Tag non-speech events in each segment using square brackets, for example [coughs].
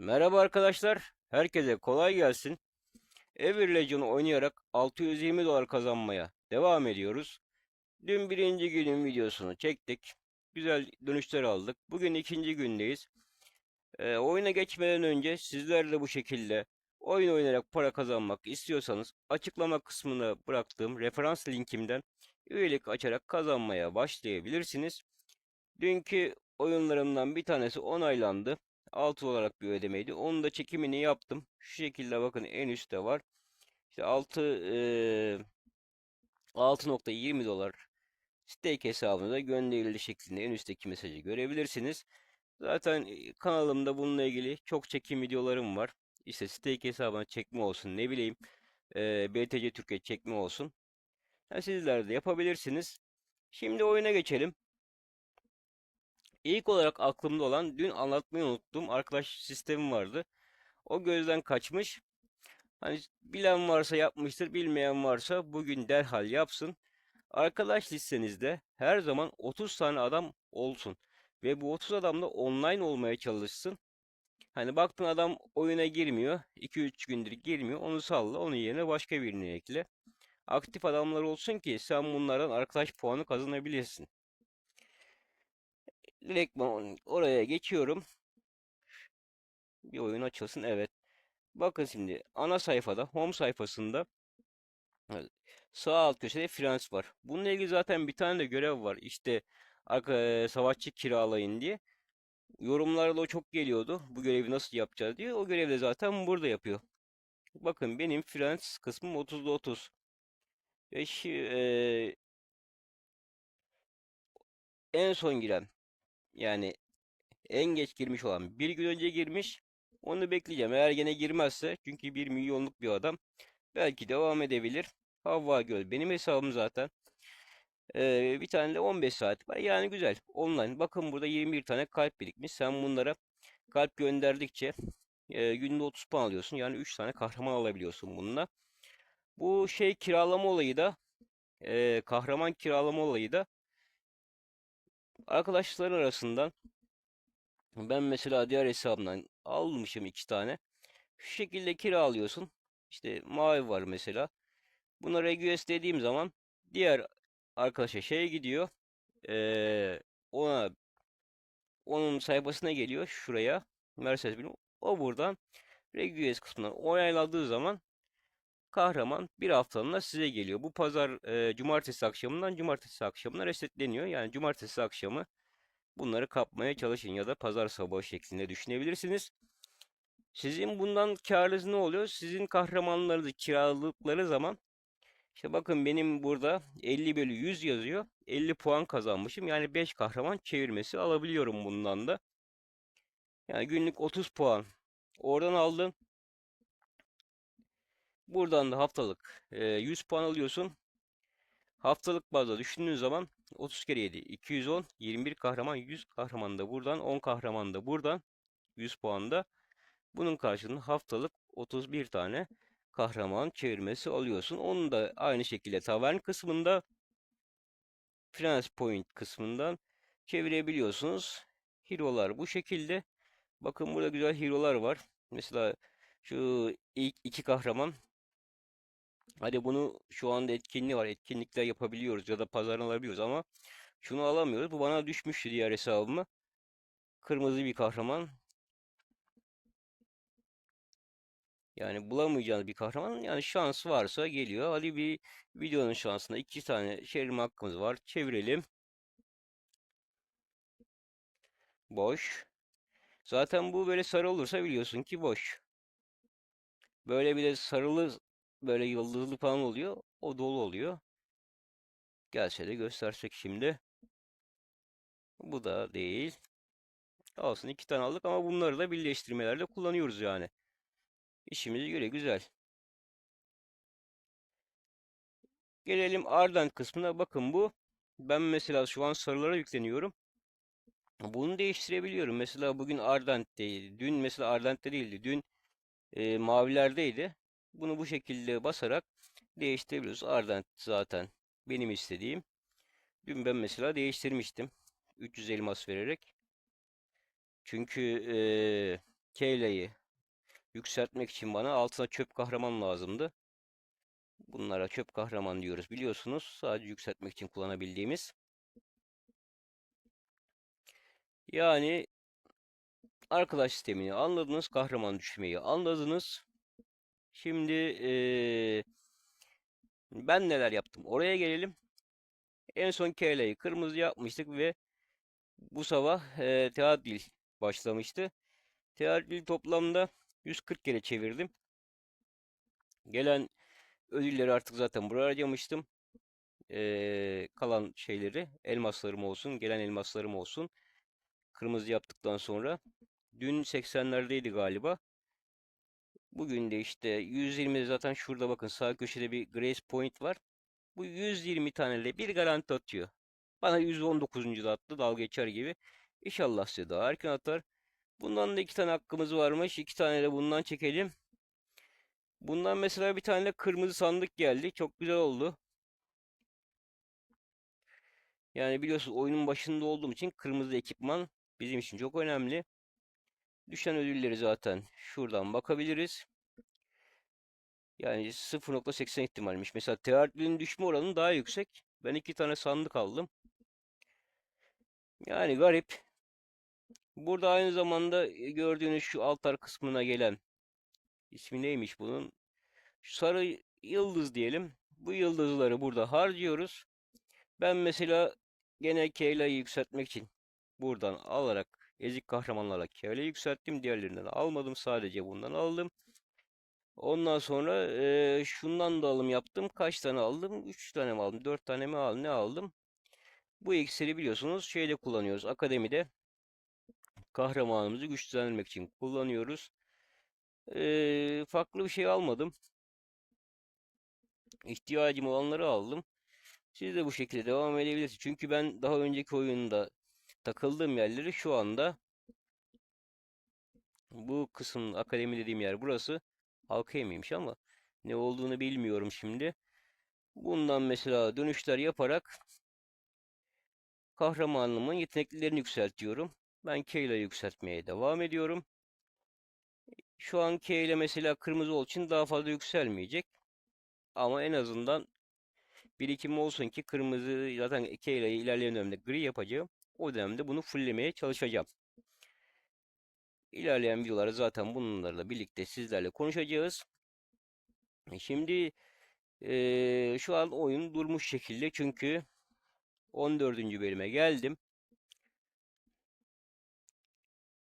Merhaba arkadaşlar. Herkese kolay gelsin. Ever Legion'u oynayarak 620 dolar kazanmaya devam ediyoruz. Dün birinci günün videosunu çektik. Güzel dönüşler aldık. Bugün ikinci gündeyiz. Ee, oyuna geçmeden önce sizler de bu şekilde oyun oynayarak para kazanmak istiyorsanız açıklama kısmına bıraktığım referans linkimden üyelik açarak kazanmaya başlayabilirsiniz. Dünkü oyunlarımdan bir tanesi onaylandı. 6 olarak bir ödemeydi. Onun da çekimini yaptım. Şu şekilde bakın en üstte var. İşte 6 eee 6.20 dolar stake hesabınıza gönderildi şeklinde en üstteki mesajı görebilirsiniz. Zaten e, kanalımda bununla ilgili çok çekim videolarım var. İşte stake hesabına çekme olsun ne bileyim eee, BTC Türkiye çekme olsun. Yani sizler de yapabilirsiniz. Şimdi oyuna geçelim. İlk olarak aklımda olan dün anlatmayı unuttuğum arkadaş sistemi vardı. O gözden kaçmış. Hani bilen varsa yapmıştır, bilmeyen varsa bugün derhal yapsın. Arkadaş listenizde her zaman 30 tane adam olsun. Ve bu 30 adam da online olmaya çalışsın. Hani baktın adam oyuna girmiyor. 2-3 gündür girmiyor. Onu salla. Onun yerine başka birini ekle. Aktif adamlar olsun ki sen bunlardan arkadaş puanı kazanabilirsin. Direkt oraya geçiyorum. Bir oyun açılsın. Evet. Bakın şimdi ana sayfada, home sayfasında sağ alt köşede Frans var. Bununla ilgili zaten bir tane de görev var. İşte e, savaşçı kiralayın diye. Yorumlarda o çok geliyordu. Bu görevi nasıl yapacağız diye. O görevi de zaten burada yapıyor. Bakın benim Frans kısmım 30'da 30. Ve şi, e, en son giren yani en geç girmiş olan bir gün önce girmiş. Onu bekleyeceğim. Eğer gene girmezse çünkü bir milyonluk bir adam belki devam edebilir. Havva Göl benim hesabım zaten. Ee, bir tane de 15 saat var. Yani güzel. Online. Bakın burada 21 tane kalp birikmiş. Sen bunlara kalp gönderdikçe e, günde 30 puan alıyorsun. Yani 3 tane kahraman alabiliyorsun bununla. Bu şey kiralama olayı da e, kahraman kiralama olayı da arkadaşların arasından ben mesela diğer hesabımdan almışım iki tane. Şu şekilde kiralıyorsun. İşte mavi var mesela. Buna request dediğim zaman diğer arkadaşa şey gidiyor. Ee, ona onun sayfasına geliyor şuraya. Mercedes benim. O buradan request kısmından onayladığı zaman kahraman bir haftalığına size geliyor. Bu pazar e, cumartesi akşamından cumartesi akşamına resetleniyor. Yani cumartesi akşamı bunları kapmaya çalışın ya da pazar sabahı şeklinde düşünebilirsiniz. Sizin bundan karınız ne oluyor? Sizin kahramanlarınızı kiraladıkları zaman işte bakın benim burada 50 bölü 100 yazıyor. 50 puan kazanmışım. Yani 5 kahraman çevirmesi alabiliyorum bundan da. Yani günlük 30 puan. Oradan aldım. Buradan da haftalık 100 puan alıyorsun. Haftalık bazda düşündüğün zaman 30 kere 7 210 21 kahraman 100 kahraman da buradan 10 kahraman da buradan 100 puan da bunun karşılığında haftalık 31 tane kahraman çevirmesi alıyorsun. Onu da aynı şekilde tavern kısmında Finance Point kısmından çevirebiliyorsunuz. Hero'lar bu şekilde. Bakın burada güzel hero'lar var. Mesela şu ilk iki kahraman Hadi bunu şu anda etkinliği var. Etkinlikler yapabiliyoruz ya da pazarını alabiliyoruz ama şunu alamıyoruz. Bu bana düşmüştü diğer hesabıma. Kırmızı bir kahraman. Yani bulamayacağınız bir kahraman. Yani şans varsa geliyor. Hadi bir videonun şansında iki tane çevirme hakkımız var. Çevirelim. Boş. Zaten bu böyle sarı olursa biliyorsun ki boş. Böyle bir de sarılı böyle yıldızlı falan oluyor. O dolu oluyor. Gelse de göstersek şimdi. Bu da değil. Olsun iki tane aldık ama bunları da birleştirmelerde kullanıyoruz yani. İşimize göre güzel. Gelelim Ardent kısmına. Bakın bu. Ben mesela şu an sarılara yükleniyorum. Bunu değiştirebiliyorum. Mesela bugün Ardent'teydi. Dün mesela Ardent'te değildi. Dün e, mavilerdeydi. Bunu bu şekilde basarak değiştirebiliyoruz. Ardent zaten benim istediğim. Dün ben mesela değiştirmiştim. 300 elmas vererek. Çünkü Keyla'yı yükseltmek için bana altına çöp kahraman lazımdı. Bunlara çöp kahraman diyoruz biliyorsunuz. Sadece yükseltmek için kullanabildiğimiz. Yani arkadaş sistemini anladınız. Kahraman düşmeyi anladınız. Şimdi eee, ben neler yaptım? Oraya gelelim. En son KL'yi kırmızı yapmıştık ve bu sabah eee teadil başlamıştı. Teadil toplamda 140 kere çevirdim. Gelen ödülleri artık zaten buraya harcamıştım. Eee, kalan şeyleri elmaslarım olsun, gelen elmaslarım olsun. Kırmızı yaptıktan sonra. Dün 80'lerdeydi galiba. Bugün de işte 120 zaten şurada bakın sağ köşede bir Grace Point var. Bu 120 taneyle bir garanti atıyor. Bana 119. da attı dalga geçer gibi. İnşallah size daha erken atar. Bundan da iki tane hakkımız varmış. İki tane de bundan çekelim. Bundan mesela bir tane de kırmızı sandık geldi. Çok güzel oldu. Yani biliyorsunuz oyunun başında olduğum için kırmızı ekipman bizim için çok önemli. Düşen ödülleri zaten şuradan bakabiliriz. Yani 0.80 ihtimalmiş. Mesela teardilin düşme oranı daha yüksek. Ben iki tane sandık aldım. Yani garip. Burada aynı zamanda e, gördüğünüz şu altar kısmına gelen ismi neymiş bunun? Şu sarı yıldız diyelim. Bu yıldızları burada harcıyoruz. Ben mesela gene Keyla'yı yükseltmek için buradan alarak ezik kahramanlarla Keyla'yı yükselttim. Diğerlerinden almadım. Sadece bundan aldım. Ondan sonra eee, şundan da alım yaptım. Kaç tane aldım? 3 tane mi aldım? 4 tane mi aldım? Ne aldım? Bu iksiri biliyorsunuz şeyde kullanıyoruz. Akademide kahramanımızı güçlendirmek için kullanıyoruz. Eee, farklı bir şey almadım. İhtiyacım olanları aldım. Siz de bu şekilde devam edebilirsiniz. Çünkü ben daha önceki oyunda takıldığım yerleri şu anda bu kısım akademi dediğim yer burası. Halka yemeğiymiş ama ne olduğunu bilmiyorum şimdi. Bundan mesela dönüşler yaparak kahramanımın yeteneklerini yükseltiyorum. Ben K ile yükseltmeye devam ediyorum. Şu an K ile mesela kırmızı olduğu için daha fazla yükselmeyecek. Ama en azından birikim olsun ki kırmızı zaten K ile ilerleyen dönemde gri yapacağım. O dönemde bunu fulllemeye çalışacağım. İlerleyen videolarda zaten bunlarla birlikte sizlerle konuşacağız. E Şimdi eee, şu an oyun durmuş şekilde çünkü 14. bölüme geldim.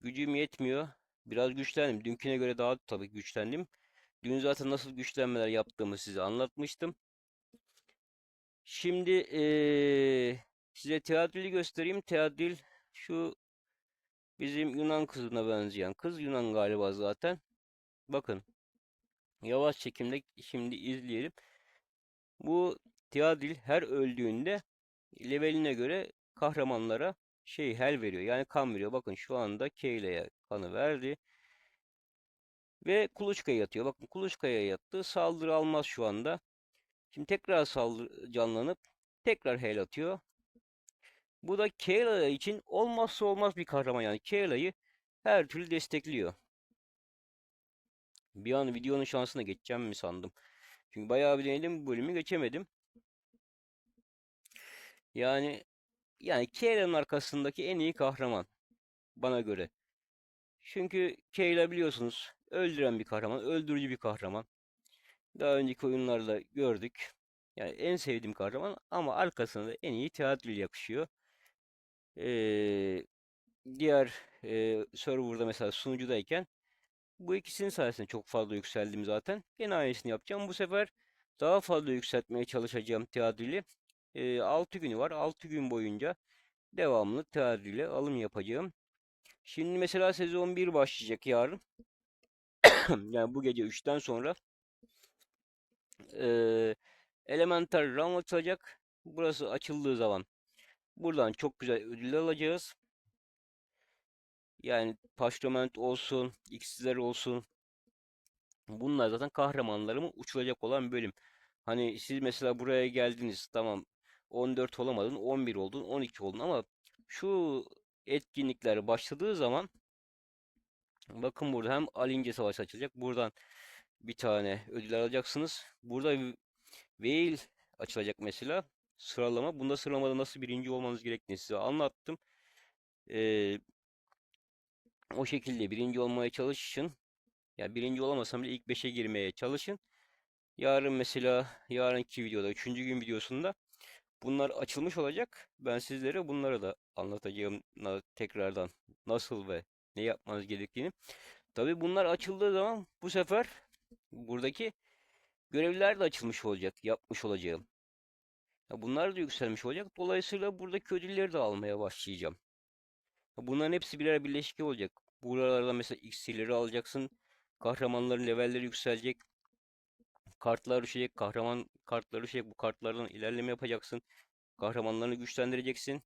Gücüm yetmiyor. Biraz güçlendim. Dünküne göre daha tabii güçlendim. Dün zaten nasıl güçlenmeler yaptığımı size anlatmıştım. Şimdi eee, size teadili göstereyim. Teadil şu bizim Yunan kızına benzeyen kız. Yunan galiba zaten. Bakın. Yavaş çekimde şimdi izleyelim. Bu Teadil her öldüğünde leveline göre kahramanlara şey hel veriyor. Yani kan veriyor. Bakın şu anda Keyle'ye kanı verdi. Ve Kuluçka'ya yatıyor. Bakın Kuluçka'ya yattı. Saldırı almaz şu anda. Şimdi tekrar saldırı canlanıp tekrar hel atıyor. Bu da Kayla için olmazsa olmaz bir kahraman yani. Kayla'yı her türlü destekliyor. Bir an videonun şansına geçeceğim mi sandım. Çünkü bayağı bir denedim bu bölümü geçemedim. Yani yani Kayla'nın arkasındaki en iyi kahraman bana göre. Çünkü Kayla biliyorsunuz öldüren bir kahraman, öldürücü bir kahraman. Daha önceki oyunlarda gördük. Yani en sevdiğim kahraman ama arkasında da en iyi Teadil yakışıyor. Ee, diğer e, serverda mesela sunucudayken bu ikisinin sayesinde çok fazla yükseldim zaten. Gene aynısını yapacağım. Bu sefer daha fazla yükseltmeye çalışacağım Teadil'i. Ee, 6 günü var. 6 gün boyunca devamlı Teadil'e alım yapacağım. Şimdi mesela sezon 1 başlayacak yarın. [coughs] yani bu gece 3'ten sonra e, Elemental Realm açılacak. Burası açıldığı zaman buradan çok güzel ödül alacağız. Yani Paştoment olsun, X'ler olsun. Bunlar zaten kahramanlarımın uçulacak olan bölüm. Hani siz mesela buraya geldiniz tamam 14 olamadın 11 oldun 12 oldun ama şu etkinlikler başladığı zaman Bakın burada hem Alince Savaşı açılacak. Buradan bir tane ödül alacaksınız. Burada Veil açılacak mesela. Sıralama. Bunda sıralamada nasıl birinci olmanız gerektiğini size anlattım. Ee, o şekilde birinci olmaya çalışın. Ya birinci olamasam bile ilk 5'e girmeye çalışın. Yarın mesela yarınki videoda, üçüncü gün videosunda bunlar açılmış olacak. Ben sizlere bunları da anlatacağım tekrardan nasıl ve ne yapmanız gerektiğini. Tabii bunlar açıldığı zaman bu sefer buradaki görevler de açılmış olacak, yapmış olacağım. Bunlar da yükselmiş olacak. Dolayısıyla buradaki ödülleri de almaya başlayacağım. Ya Bunların hepsi birer birleşik olacak. Buralarda mesela iksirleri alacaksın. Kahramanların levelleri yükselecek. Kartlar düşecek. Kahraman kartları düşecek. Bu kartlardan ilerleme yapacaksın. Kahramanlarını güçlendireceksin.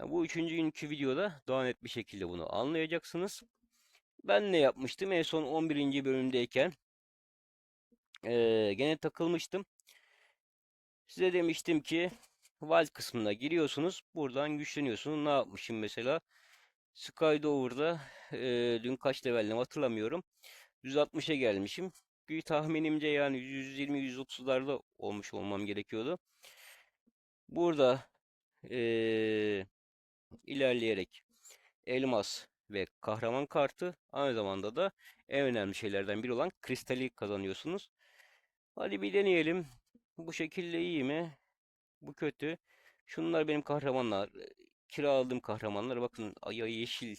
Ya bu üçüncü günkü videoda daha net bir şekilde bunu anlayacaksınız. Ben ne yapmıştım? En son 11. bölümdeyken eee, gene takılmıştım. Size demiştim ki Vault kısmına giriyorsunuz. Buradan güçleniyorsunuz. Ne yapmışım mesela? Skydover'da eee dün kaç leveldim hatırlamıyorum. 160'a gelmişim. Bir tahminimce yani 120-130'larda olmuş olmam gerekiyordu. Burada eee, ilerleyerek elmas ve kahraman kartı aynı zamanda da en önemli şeylerden biri olan kristali kazanıyorsunuz. Hadi bir deneyelim. Bu şekilde iyi mi? Bu kötü. Şunlar benim kahramanlar. Kiraladığım kahramanlar. Bakın ay yeşil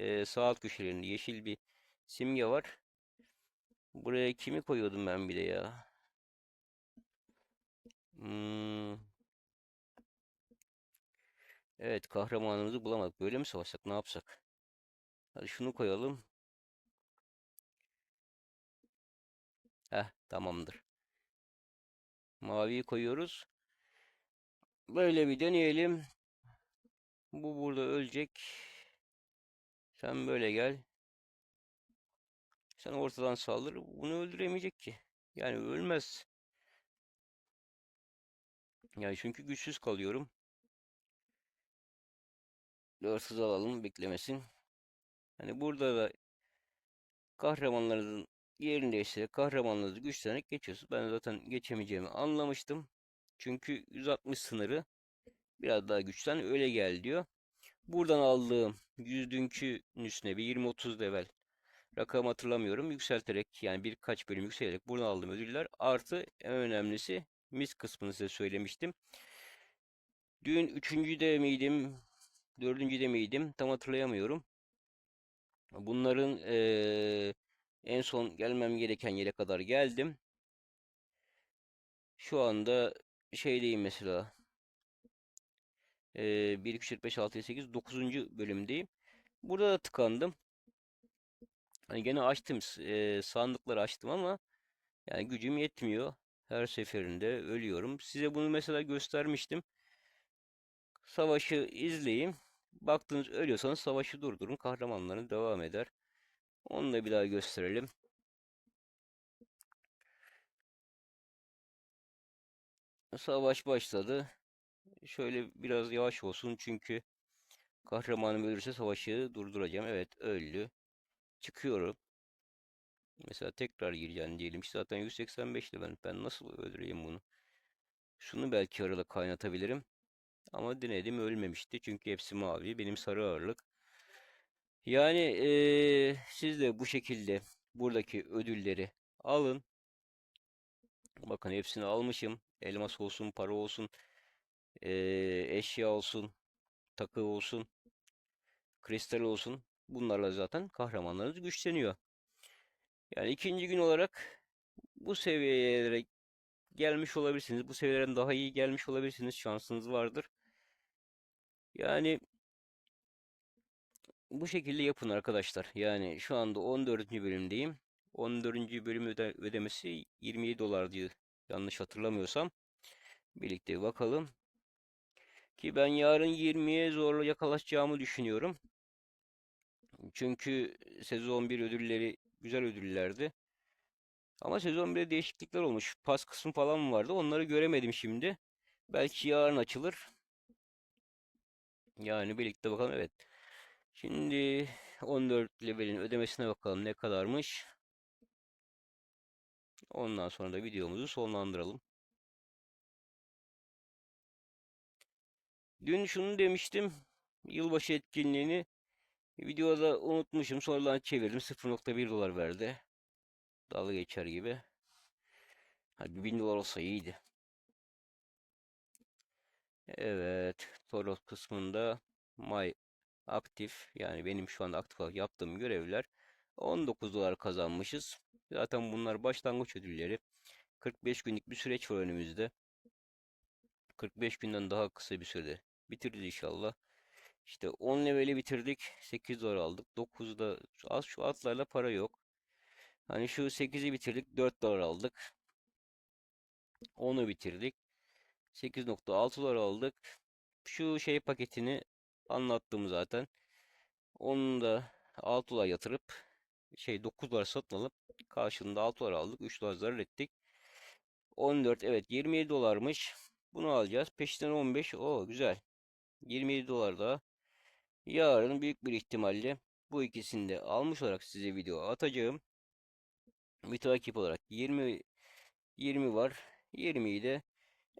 eee sağ alt köşelerinde yeşil bir simge var. Buraya kimi koyuyordum ben bir de ya? Hmm, evet kahramanımızı bulamadık. Böyle mi savaşsak? Ne yapsak? Hadi şunu koyalım. Heh tamamdır. Maviyi koyuyoruz. Böyle bir deneyelim. Bu burada ölecek. Sen böyle gel. Sen ortadan saldır. Bunu öldüremeyecek ki. Yani ölmez. Yani çünkü güçsüz kalıyorum. Dörtsüz alalım beklemesin. Hani burada da kahramanlarınızın yerini değiştirerek kahramanlarınızı güçlenerek geçiyorsunuz. Ben zaten geçemeyeceğimi anlamıştım. Çünkü 160 sınırı biraz daha güçlen öyle gel diyor. Buradan aldığım yüzdünkü üstüne bir 20-30 level rakam hatırlamıyorum. Yükselterek yani birkaç bölüm yükselerek buradan aldığım ödüller artı en önemlisi mis kısmını size söylemiştim. Dün üçüncüde miydim? Dördüncüde miydim? Tam hatırlayamıyorum. Bunların eee, en son gelmem gereken yere kadar geldim. Şu anda şeydeyim mesela. Eee 1, 2, 3, 4, 5, 6, 7, 8, 9. bölümdeyim. Burada da tıkandım. Hani gene açtım, eee, sandıkları açtım ama yani gücüm yetmiyor. Her seferinde ölüyorum. Size bunu mesela göstermiştim. Savaşı izleyin. Baktınız ölüyorsanız savaşı durdurun. Kahramanların devam eder. Onu da bir daha gösterelim. Savaş başladı. Şöyle biraz yavaş olsun çünkü kahramanım ölürse savaşı durduracağım. Evet öldü. Çıkıyorum. Mesela tekrar gireceğim diyelim. ki Zaten 185'te ben. Ben nasıl öldüreyim bunu? Şunu belki arada kaynatabilirim. Ama denedim ölmemişti. Çünkü hepsi mavi. Benim sarı ağırlık. Yani eee, siz de bu şekilde buradaki ödülleri alın. Bakın hepsini almışım. Elmas olsun, para olsun, eee, eşya olsun, takı olsun, kristal olsun. Bunlarla zaten kahramanlarınız güçleniyor. Yani ikinci gün olarak bu seviyelere gelmiş olabilirsiniz. Bu seviyelerin daha iyi gelmiş olabilirsiniz. Şansınız vardır. Yani bu şekilde yapın arkadaşlar. Yani şu anda 14. bölümdeyim. 14. bölüm öde ödemesi 27 dolardı yanlış hatırlamıyorsam. Birlikte bir bakalım. Ki ben yarın 20'ye zorla yakalaşacağımı düşünüyorum. Çünkü sezon 1 ödülleri güzel ödüllerdi. Ama sezon 1'de değişiklikler olmuş. Pas kısmı falan vardı? Onları göremedim şimdi. Belki yarın açılır. Yani birlikte bakalım. Evet. Şimdi 14 levelin ödemesine bakalım ne kadarmış. Ondan sonra da videomuzu sonlandıralım. Dün şunu demiştim. Yılbaşı etkinliğini videoda unutmuşum. Sonradan çevirdim. 0.1 dolar verdi. Dalga geçer gibi. Hadi 1000 dolar olsa iyiydi. Evet. Toros kısmında My aktif yani benim şu anda aktif olarak yaptığım görevler 19 dolar kazanmışız. Zaten bunlar başlangıç ödülleri. 45 günlük bir süreç var önümüzde. 45 günden daha kısa bir sürede bitiririz inşallah. İşte 10 leveli bitirdik. 8 dolar aldık. 9'da az şu atlarla para yok. Hani şu 8'i bitirdik. 4 dolar aldık. 10'u bitirdik. 8.6 dolar aldık. Şu şey paketini anlattım zaten. Onu da 6 dolar yatırıp şey 9 dolar satın alıp karşılığında 6 dolar aldık. 3 dolar zarar ettik. 14 evet 27 dolarmış. Bunu alacağız. Peşinden 15. O güzel. 27 dolar daha. Yarın büyük bir ihtimalle bu ikisini de almış olarak size video atacağım. Bir takip olarak 20 20 var. 20'yi de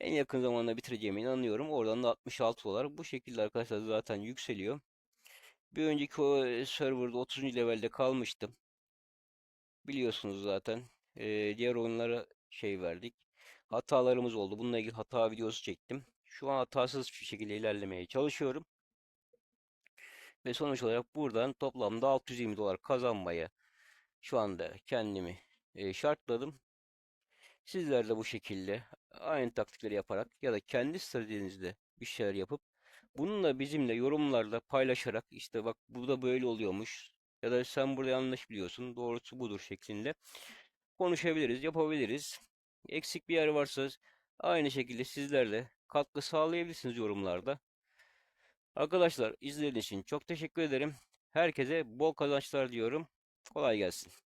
en yakın zamanda bitireceğime inanıyorum. Oradan da 66 dolar. Bu şekilde arkadaşlar zaten yükseliyor. Bir önceki o serverda 30. levelde kalmıştım. Biliyorsunuz zaten. Ee, diğer oyunlara şey verdik. Hatalarımız oldu. Bununla ilgili hata videosu çektim. Şu an hatasız bir şekilde ilerlemeye çalışıyorum. Ve sonuç olarak buradan toplamda 620 dolar kazanmaya şu anda kendimi e, şartladım. Sizler de bu şekilde aynı taktikleri yaparak ya da kendi stratejinizde bir şeyler yapıp bununla bizimle yorumlarda paylaşarak işte bak burada böyle oluyormuş ya da sen burada yanlış biliyorsun doğrusu budur şeklinde konuşabiliriz, yapabiliriz. Eksik bir yer varsa aynı şekilde sizler de katkı sağlayabilirsiniz yorumlarda. Arkadaşlar izlediğiniz için çok teşekkür ederim. Herkese bol kazançlar diyorum. Kolay gelsin.